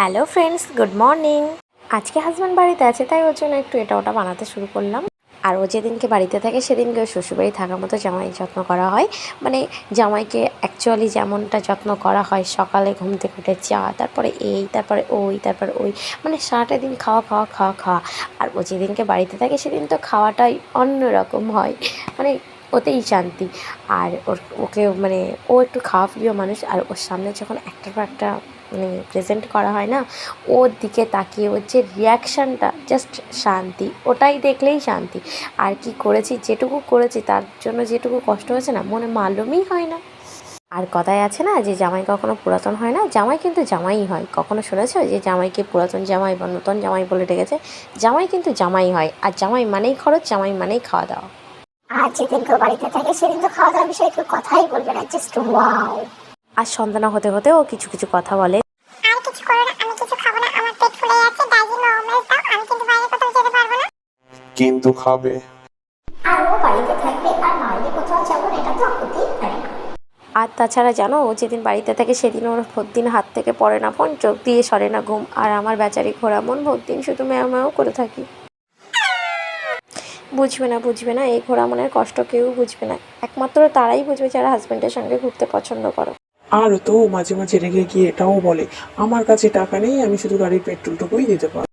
Hello friends, good morning. আজকে husband বাড়িতে আছে, তাই ওর জন্য একটু এটা ওটা বানাতে শুরু করলাম। আর ও যেদিনকে বাড়িতে থাকে সেদিনকে ওর শ্বশুরবাড়ি থাকার মতো জামাই যত্ন করা হয়। মানে জামাইকে অ্যাকচুয়ালি যেমনটা যত্ন করা হয়, সকালে ঘুম থেকে উঠে চা, তারপরে এই, তারপরে ওই তারপরে ওই মানে সারাটা দিন খাওয়া খাওয়া খাওয়া খাওয়া। আর ও যেদিনকে বাড়িতে থাকে সেদিন তো খাওয়াটাই অন্যরকম হয়। মানে ওতেই শান্তি। আর ওর ওকে মানে ও একটু খাওয়া প্রিয় মানুষ, আর ওর সামনে যখন একটার পর একটা মানে প্রেজেন্ট করা হয় না। ওর দিকে তাকিয়ে ওর যে রিয়াকশানটা জাস্ট শান্তি। ওটাই দেখলেই শান্তি। আর কি করেছি, যেটুকু করেছি তার জন্য যেটুকু কষ্ট হয়েছে না, মনে মালুমই হয় না। আর কথায় আছে না যে জামাই কখনো পুরাতন হয় না, জামাই কিন্তু জামাই হয়। কখনো শুনেছো যে জামাইকে পুরাতন জামাই বা নতুন জামাই বলে ডেকেছে? জামাই কিন্তু জামাই হয়। আর জামাই মানেই খরচ, জামাই মানেই খাওয়া দাওয়া। আর যেদিন কেউ বাড়িতে থাকে, সেদিন তো খাওয়া দাওয়ার বিষয়ে কেউ কথাই বলবে না জাস্ট ওয়াও আর সন্তানা হতে হতে ও কিছু কিছু কথা বলে। আর কিছু করো না আমি কিছু খাব না আমার পেট ফুলে যাচ্ছে ডাইজি নর্মাল দাও আমি কিন্তু বাইরে কোথাও যেতে পারব না। কিন্তু খাবে। আর ও বাড়িতে থাকবে আর বাইরে কোথাও যাব এটা তো হতেই পারে। না আর তাছাড়া জানো ও যেদিন বাড়িতে থাকে সেদিন ওর দিন হাত থেকে পড়ে না ফোন চোখ দিয়ে সরে না ঘুম। আর আমার বেচারি ঘোরা মন দিন শুধু ম্যাও ম্যাও করে থাকি। বুঝবে না বুঝবে না এই ঘোরা মনের কষ্ট কেউ বুঝবে না। একমাত্র তারাই বুঝবে যারা হাজব্যান্ডের সঙ্গে ঘুরতে পছন্দ করো। আর তো মাঝে মাঝে রেগে গিয়ে এটাও বলে, আমার কাছে টাকা নেই, আমি শুধু গাড়ির পেট্রোলটুকুই দিতে পারব।